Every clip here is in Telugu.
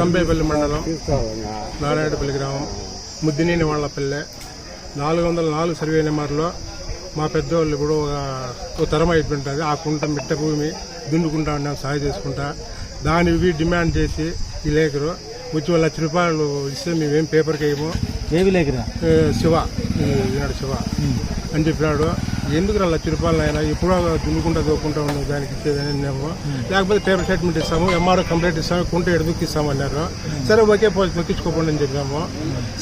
సంబేపల్లి మండలం నారాయణపల్లి గ్రామం ముద్దినేని వాళ్ళపల్లె నాలుగు వందల నాలుగు సర్వే నెంబర్లో మా పెద్దవాళ్ళు ఇప్పుడు ఒక తరం అయిపోయింటుంది ఆ కుంట మిట్ట భూమి దున్నుకుంటా ఉన్నాం సాగు చేసుకుంటా. దానికి డిమాండ్ చేసి ఈ లేఖరు వచ్చి లక్ష రూపాయలు ఇస్తే మేమేం పేపర్కి వేయము ఏవి లేకరా ఏ, శివ. ఈనాడు శివ. అని చెప్పినాడు. ఎందుకు రా లక్ష రూపాయలు అయినా ఎప్పుడో దున్నుకుంటా దోకుంటా ఉన్నావు దానికి ఇచ్చేదని లేకపోతే పేపర్ స్టేట్మెంట్ ఇస్తాము ఎంఆర్ఓ కంప్లైంట్ ఇస్తాము కుంట ఎడుదుకు ఇస్తామన్నారు సరే ఓకే పోయి తొక్కించుకోకుండా అని చెప్పాము.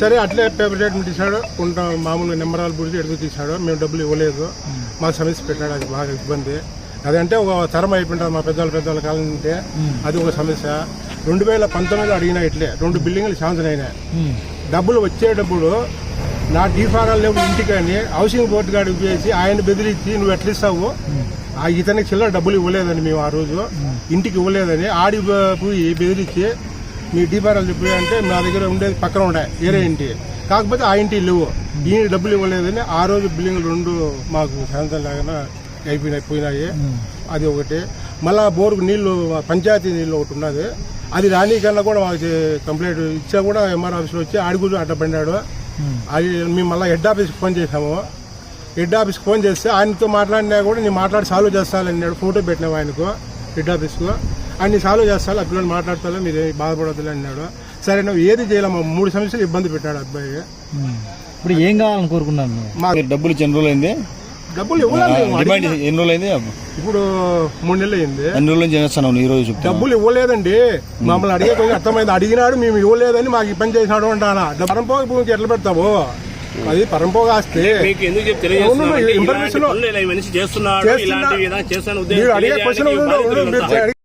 సరే అట్లే పేపర్ స్టేట్మెంట్ ఇచ్చాడు కుంట మామూలుగా నెంబరాలు పుడిచి ఎడుగు తీశాడు మేము డబ్బులు ఇవ్వలేదు. మాకు సమస్య పెట్టాడు అది బాగా ఇబ్బంది. అదంటే ఒక తరం అయిపోయింటుంది మా పెద్దవాళ్ళ పెద్దవాళ్ళ కాలం అంటే అది ఒక సమస్య. రెండు వేల పంతొమ్మిదిలో అడిగినా ఇట్లే. రెండు బిల్డింగ్లు శాంక్షన్ అయినాయి డబ్బులు వచ్చేటప్పుడు నా డీఫారాలు లేవు ఇంటికని. హౌసింగ్ బోర్డు కాడికి వేసి ఆయన బెదిరించి నువ్వు ఎట్లిస్తావు ఆ ఇతనికి చిల్లర డబ్బులు ఇవ్వలేదని మేము ఆ రోజు ఇంటికి ఇవ్వలేదని ఆడి పోయి బెదిరించి మీ డీఫారాలు చెప్పి అంటే మా దగ్గర ఉండేది పక్కన ఉండే ఏరే ఇంటి. కాకపోతే ఆ ఇంటి లేవు. దీని డబ్బులు ఇవ్వలేదని ఆ రోజు బిల్డింగ్ రెండు మాకు శాంతం లేకుండా అయిపోయినాయి పోయినాయి. అది ఒకటి. మళ్ళీ బోరుకు నీళ్ళు పంచాయతీ నీళ్ళు ఒకటి ఉన్నది. అది రానికన్నా కూడా మాకు కంప్లైంట్ ఇచ్చా కూడా ఎంఆర్ ఆఫీస్లో వచ్చి ఆడి కూర అడ్డ పడినాడు అది మేము మళ్ళీ హెడ్ ఆఫీస్కి ఫోన్ చేసాము హెడ్ ఆఫీస్కి ఫోన్ చేస్తే ఆయనతో మాట్లాడినా కూడా నేను మాట్లాడి సాల్వ్ చేస్తానన్నాడు ఫోటో పెట్టినావు ఆయనకు హెడ్ ఆఫీస్కు. ఆయన సాల్వ్ చేస్తాను ఆ పిల్లలు మాట్లాడతా మీరు ఏం బాధపడద్దు అన్నాడు. సరే నువ్వు ఏది చేయలేము మూడు సమస్యలు ఇబ్బంది పెట్టాడు అబ్బాయి. ఇప్పుడు ఏం కావాలని కోరుకున్నాను నువ్వు? మా మీరు డబ్బులు అయింది. డబ్బులు ఇవ్వలేదు మేము. డిమాండ్ ఎన్ని రోజులు అయింది ఇప్పుడు మూడు నెలలు అయింది. ఎన్ని రోజుల నుంచి చేస్తున్నావు ఈ రోజు చెప్తాను డబ్బులు ఇవ్వలేదండి. మమ్మల్ని అడిగే కొంచెం అర్థమైంది. అడిగినాడు మేము ఇవ్వలేదని మాకు పని చేసినాడు అంటానా? పరంపోగ భూమికి ఎట్లా పెడతావు? అది పరంపోగ ఆస్తి. మీకు ఎందుకు చెప్తే మనిషి చేస్తున్నాడు అడిగే క్వశ్చన్